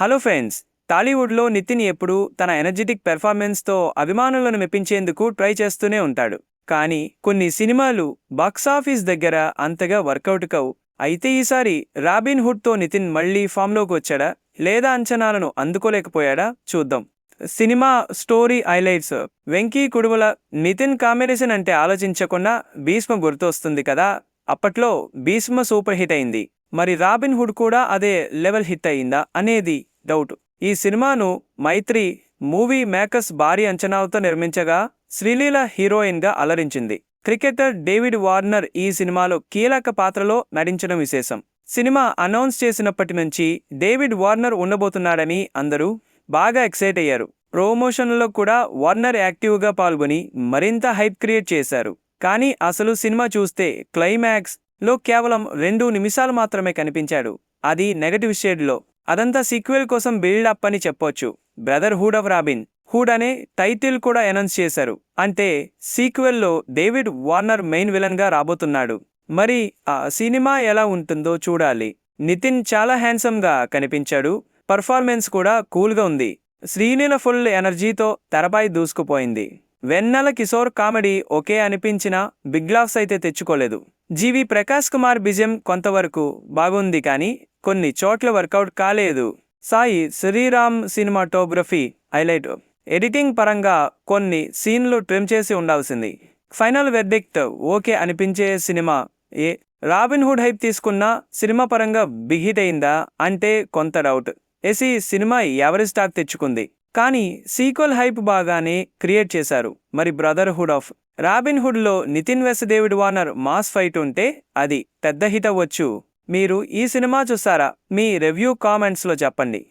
Hello friends టాలీవుడ్లో నితిన్ ఎప్పుడూ తన ఎనర్జెటిక్ పెర్ఫార్మెన్స్తో అభిమానులను మెప్పించేందుకు ట్రై చేస్తూనే ఉంటాడు. కానీ కొన్ని సినిమాలు బాక్సాఫీస్ దగ్గర అంతగా వర్కౌట్ కవు. అయితే ఈసారి రాబిన్ హుడ్తో నితిన్ మళ్ళీ ఫామ్లోకి వచ్చాడా? లేదా అంచనాలను అందుకోలేకపోయాడా? చూద్దాం. Cinema story highlights. Venky Kudumula Nithin combination అంటే ఆలోచించకుండా భీష్మ గుర్తొస్తుంది కదా? అప్పట్లో భీష్మ సూపర్ హిట్ అయింది. మరి రాబిన్ హుడ్ కూడా అదే లెవెల్ హిట్ అయిందా? అనేది డౌట్. ఈ సినిమాను మైత్రి మూవీ మేకర్స్ భారీ అంచనాలతో నిర్మించగా శ్రీలీల హీరోయిన్గా అలరించింది. క్రికెటర్ డేవిడ్ వార్నర్ ఈ సినిమాలో కీలక పాత్రలో నటించడం విశేషం. సినిమా అనౌన్స్ చేసినప్పటి నుంచి డేవిడ్ వార్నర్ ఉండబోతున్నాడని అందరూ బాగా ఎక్సైట్ అయ్యారు. ప్రోమోషన్లో కూడా వార్నర్ యాక్టివ్గా పాల్గొని మరింత హైప్ క్రియేట్ చేశారు. కానీ అసలు సినిమా చూస్తే క్లైమాక్స్లో కేవలం రెండు నిమిషాలు మాత్రమే కనిపించాడు. అది నెగటివ్ షేడ్లో. అదంతా సీక్వెల్ కోసం బిల్డప్ అని చెప్పొచ్చు. Brotherhood of Robin. హుడ్ అనే టైటిల్ కూడా అనౌన్స్ చేశారు. అంటే సీక్వెల్లో డేవిడ్ వార్నర్ మెయిన్ విలన్గా రాబోతున్నాడు. మరి ఆ సినిమా ఎలా ఉంటుందో చూడాలి. నితిన్ చాలా హ్యాండ్సమ్గా కనిపించాడు. పర్ఫార్మెన్స్ కూడా కూల్గా ఉంది. శ్రీలీల ఫుల్ ఎనర్జీతో తెరపై దూసుకుపోయింది. వెన్నెల కిషోర్ కామెడీ ఒకే అనిపించినా బిగ్ లాఫ్స్ అయితే తెచ్చుకోలేదు. జీవి ప్రకాష్ కుమార్ బిజం కొంతవరకు బాగుంది కానీ కొన్ని చోట్ల వర్కౌట్ కాలేదు. Sai Sriram cinematography highlight. Editing పరంగా కొన్ని సీన్లు ట్రిమ్ చేసి ఉండాల్సింది. ఫైనల్ వెర్డిక్ట్ ఓకే అనిపించే cinema. A Robin hood hype తీసుకున్న సినిమా పరంగా బిగ్ హిట్ అయిందా అంటే కొంత డౌట్. ఎసి సినిమా ఎవరి స్టాక్ తెచ్చుకుంది. కానీ సీక్వెల్ హైప్ బాగానే క్రియేట్ చేశారు. మరి బ్రదర్హుడ్ ఆఫ్ రాబిన్హుడ్లో నితిన్ వెసదేవిడ్ వార్నర్ మాస్ ఫైట్ ఉంటే అది పెద్ద హిట్ అవ్వచ్చు. మీరు ఈ సినిమా చూసారా? మీ రివ్యూ కామెంట్స్లో చెప్పండి.